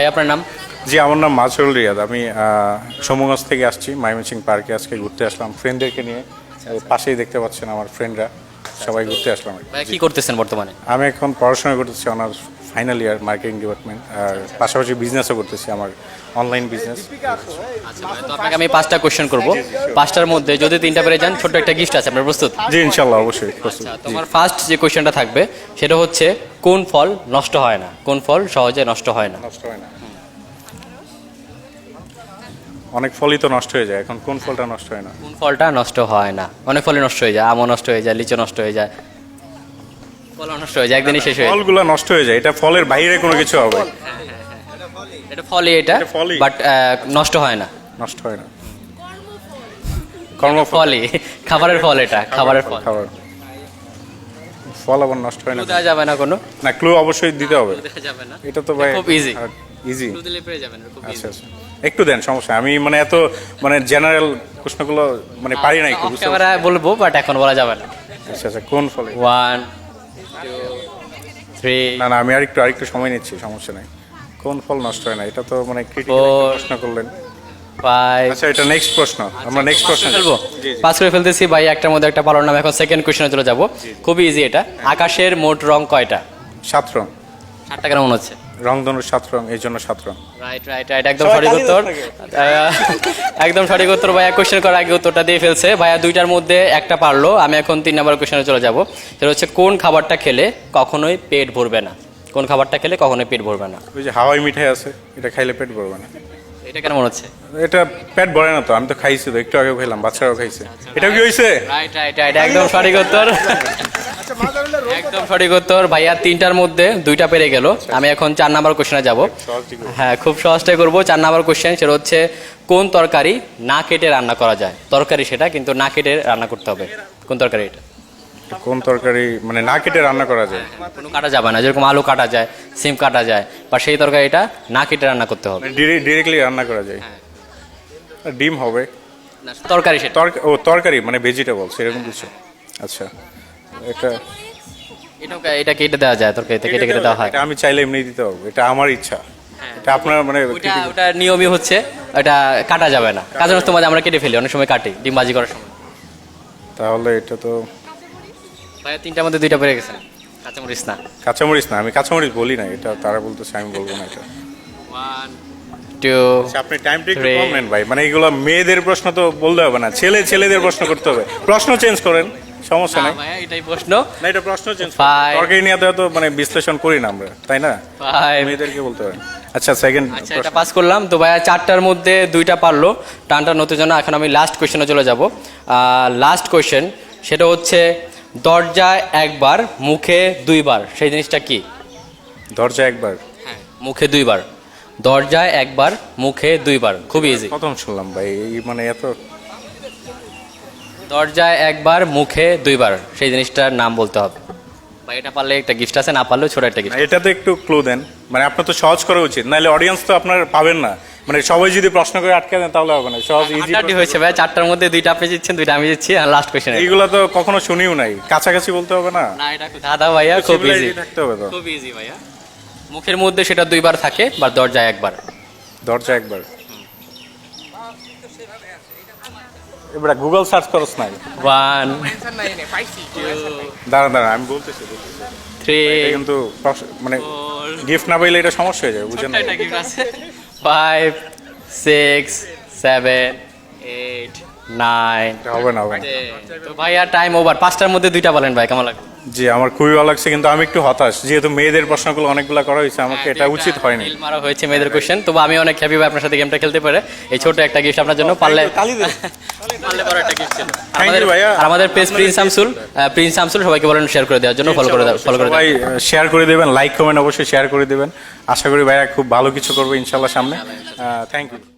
ভাই আপনার নাম? জি আমার নাম মাসুল রিয়াদ। আমি সমুগঞ্জ থেকে আসছি মাইমনসিং পার্কে। আজকে ঘুরতে আসলাম ফ্রেন্ডদেরকে নিয়ে। পাশেই দেখতে পাচ্ছেন আমার ফ্রেন্ডরা। সবাই ঘুরতে আসলাম কি করতেছেন বর্তমানে? আমি এখন পড়াশোনা করতেছি honours. Final year marketing department আর পাশাপাশি বিজনেসও করতেছি আমার অনলাইন বিজনেস আচ্ছা তো আপনাকে আমি পাঁচটা কোশ্চেন করব। পাঁচটার মধ্যে যদি তিনটা পেরে যান ছোট্ট একটা গিফট আছে আপনার প্রস্তুত? জি ইনশাল্লাহ অবশ্যই প্রস্তুত। আচ্ছা তোমার ফার্স্ট যে কোশ্চেনটা থাকবে সেটা হচ্ছে কোন ফল নষ্ট হয় না? কোন ফল সহজে নষ্ট হয় না? নষ্ট হয় না। অনেক ফলই তো নষ্ট হয়ে যায় এখন কোন ফলটা নষ্ট হয় না? কোন ফলটা নষ্ট হয় না? অনেক ফলই নষ্ট হয়ে যায় আমও নষ্ট হয়ে যায় লিচু নষ্ট হয়ে যায় ফল নষ্ট হয়ে যায় একদিনই শেষ হয়ে যায়। ফলগুলো নষ্ট হয়ে যায় এটা ফলের বাইরে কোনো কিছু হবে। এটা ফলই এটা বাট নষ্ট হয় না। নষ্ট হয় না। কর্মফল। ফলই খাবারের ফল এটা খাবারের ফল খাবার ফল। আবার নষ্ট হয় না দেওয়া যাবে না কোনো? না ক্লু অবশ্যই দিতে হবে। যাবে না। এটা তো ভাই খুব। ইজি দিলে যাবেন খুব আচ্ছা আচ্ছা। একটু দেন সমস্যা আমি মানে এত মানে জেনারেল প্রশ্নগুলো মানে পারি না একটু বুঝতে ক্যামেরা বলব বাট এখন বলা যাবে না। আচ্ছা আচ্ছা কোন ফলে? ওয়ান থ্রি না না আমি আরেকটু আরেকটু সময় নিচ্ছি সমস্যা নাই। কোন ফল নষ্ট হয় না? এটা তো মানে ক্রিটিক্যাল প্রশ্ন করলেন। আচ্ছা এটা নেক্সট প্রশ্ন। আমরা নেক্সট প্রশ্ন ফেলব? জি। পাস করে ফেলতেছি ভাই একটার মধ্যে একটা পালোর নাম। এখন সেকেন্ড কোশ্চেনে চলে যাব। খুবই ইজি এটা। আকাশের মোট রং কয়টা? সাত রং। সাতটা কেন মনে হচ্ছে? রংধনুর সাত রং এই জন্য সাত রং। রাইট রাইট রাইট একদম সঠিক উত্তর। একদম সঠিক উত্তর ভাইয়া কোশ্চেন করার আগে উত্তরটা দিয়ে ফেলছে। ভাইয়া দুইটার মধ্যে একটা পারল আমি এখন তিন নম্বর কোশ্চেনে চলে যাব। সেটা হচ্ছে কোন খাবারটা খেলে কখনোই পেট ভরবে না? কোন খাবারটা খেলে কখনোই পেট ভরবে না? ওই যে হাওয়াই মিঠাই আছে এটা খাইলে পেট ভরবে না। এটা কেন মনে হচ্ছে? এটা পেট ভরে না তো আমি তো খাইছি তো একটু আগেও খাইলাম বাচ্চারাও খাইছে। এটা কি হয়েছে রাইট রাইট রাইট একদম সঠিক উত্তর। একদম সঠিক উত্তর। ভাইয়া তিনটার মধ্যে দুইটা পেরে গেল। আমি এখন চার নাম্বার কোশ্চেনে যাব। হ্যাঁ খুব সহজটাই করব। চার নাম্বার কোশ্চেন সেটা হচ্ছে কোন তরকারি না কেটে রান্না করা যায়? তরকারি সেটা কিন্তু না কেটে রান্না করতে হবে। কোন তরকারি এটা? কোন তরকারি মানে না কেটে রান্না করা যায়? কোনো কাটা যাবে না। যেরকম আলু কাটা যায় সিম কাটা যায় বা সেই তরকারিটা না কেটে রান্না করতে হবে। ডিরেক্টলি রান্না করা যায়? ডিম হবে? তরকারি সেটা। ও তরকারি মানে ভেজিটেবলস এরকম কিছু? আচ্ছা। এটা এটা এটা কেটে দেওয়া যায় তরকারিতে কেটে কেটে দেওয়া হয়। এটা আমি চাইলে এমনি দিতে পারব এটা আমার ইচ্ছা। এটা আপনার মানে ওটা ওটা নিয়মই হচ্ছে এটা কাটা যাবে না। কাজের তোমাদের আমরা কেটে ফেলি অনেক সময় কাটি ডিম ভাজি করার সময়। তাহলে এটা তো ভাইয়া তিনটার মধ্যে দুইটা পেরে গেছেন কাঁচামরিচ না? কাঁচামরিচ না আমি কাঁচামরিচ বলি না এটা তারা বলতেছে আমি বলব না এটা। ওয়ান টু আচ্ছা, আপনি টাইমটা একটু. কম নেন ভাই মানে এগুলো মেয়েদের প্রশ্ন তো বলতে হবে না ছেলে ছেলেদের প্রশ্ন করতে হবে। প্রশ্ন চেঞ্জ করেন। সমস্যা নাই। ভাইয়া এটাই প্রশ্ন। না এটা প্রশ্ন চেঞ্জ Five. তরকারি নিয়ে তো এত মানে বিশ্লেষণ করি না আমরা তাই না? মেয়েদেরকে বলতে পারেন আচ্ছা সেকেন্ড আচ্ছা এটা পাস করলাম। তো ভাইয়া চারটার মধ্যে দুইটা পারল। টানটা নতুন জন্য এখন আমি লাস্ট কোয়েশ্চেনে চলে যাব। লাস্ট কোয়েশ্চেন সেটা হচ্ছে দরজায় একবার মুখে দুইবার সেই জিনিসটা কি? দরজা একবার। হ্যাঁ মুখে দুইবার। দরজায় একবার মুখে দুইবার খুব ইজি প্রথম শুনলাম ভাই এই মানে এত দরজায় একবার মুখে দুইবার। সেই জিনিসটার নাম বলতে হবে। ভাই এটা পারলে একটা গিফট আছে না পারলেও ছোট একটা গিফট এটাতে একটু ক্লু দেন। মানে আপনার তো সহজ করা উচিত। নাহলে অডিয়েন্স তো আপনার পাবেন না। মানে সবাই যদি প্রশ্ন করে আটকে দেন তাহলে হবে না। সহজ ইজি হয়েছে ভাই চারটার মধ্যে দুইটা আপনি দিচ্ছেন দুইটা আমি দিচ্ছি আর লাস্ট কোয়েশ্চেন এইগুলো তো কখনো শুনিও নাই। কাছাকাছি বলতে হবে না। না এটা দাদা ভাইয়া খুব ইজি থাকতে হবে তো। খুব ইজি ভাইয়া। মুখের মধ্যে সেটা দুইবার থাকে বা দরজায় একবার। দরজা একবার। এবার গুগল সার্চ করস নাই। ওয়ান দাঁড়ান দাঁড়ান আমি বলতেছি। থ্রি কিন্তু মানে গিফট না পাইলে এটা সমস্যা হয়ে যাবে বুঝেন না five six seven eight nine হবে না হবে তো ভাইয়া টাইম ওভার পাঁচটার মধ্যে দুইটা বলেন ভাই কেমন লাগে জি আমার খুবই ভালো লাগছে কিন্তু আমি একটু হতাশ। যেহেতু মেয়েদের প্রশ্নগুলো অনেকগুলো করা হয়েছে আমাকে এটা উচিত হয়নি। মারা হয়েছে মেয়েদের কোশ্চেন তবে আমি অনেক হ্যাপি ভাই আপনার সাথে গেমটা খেলতে পারে। এই ছোট একটা গিফট আপনার জন্য পারলে পারলে বড় একটা গিফট ছিল। আমাদের। আমাদের page Prince Shamsul Prince Shamsul সবাইকে বলেন শেয়ার করে দেওয়ার জন্য ফলো করে ফলো করে দাও। শেয়ার করে দেবেন লাইক কমেন্ট অবশ্যই শেয়ার করে দেবেন। আশা করি ভাইয়া খুব ভালো কিছু করবে ইনশাল্লাহ সামনে। Thank you